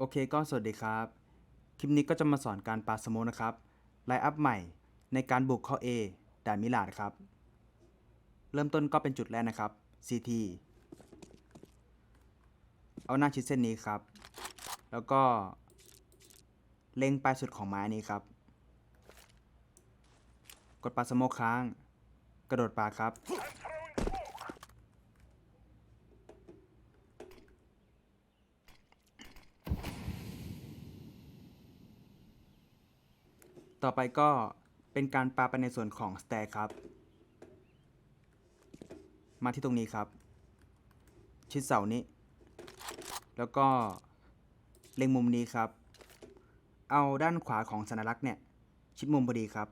โอเคก็สวัสดีครับ คลิปนี้ก็จะมาสอนการปาสโมนะครับ ไลน์อัพใหม่ในการบุกเข้า A ด่านมิลาดครับ เริ่มต้นก็เป็นจุดแรกนะครับ CT เอาหน้าชิดเส้นนี้ครับ แล้วก็ เล็งปลายสุดของไม้นี้ครับ กดปาสโมค้าง กระโดดปาครับ ต่อไปก็เป็นการปาไปในส่วนของสแตร์ครับ มาที่ตรงนี้ครับ ชิดเสานี้ แล้วก็เล็งมุมนี้ครับ เอาด้านขวาของสัญลักษณ์เนี่ย ชิดมุมพอดีครับ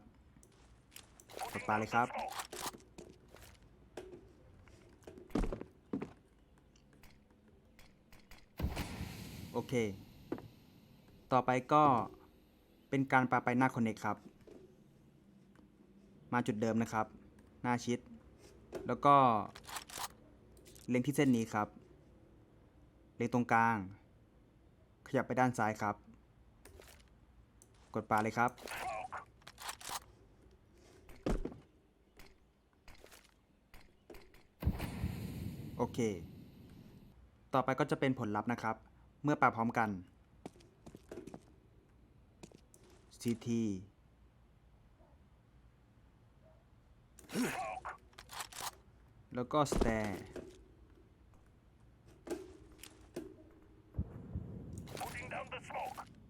กดปาเลยครับ โอเค ต่อไปก็ เป็นการปาไปหน้าคอนเนคครับ มาจุดเดิมนะครับ หน้าชิด แล้วก็ เล็งที่เส้นนี้ครับ เล็งตรงกลาง ขยับไปด้านซ้ายครับ กดปาเลยครับ โอเค ต่อไปก็จะเป็นผลลัพธ์นะครับ เมื่อปาพร้อมกัน CT แล้วก็ stare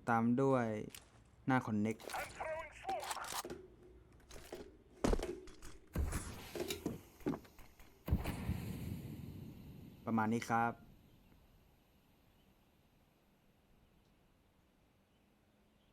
ตามด้วยหน้า connect ประมาณนี้ครับ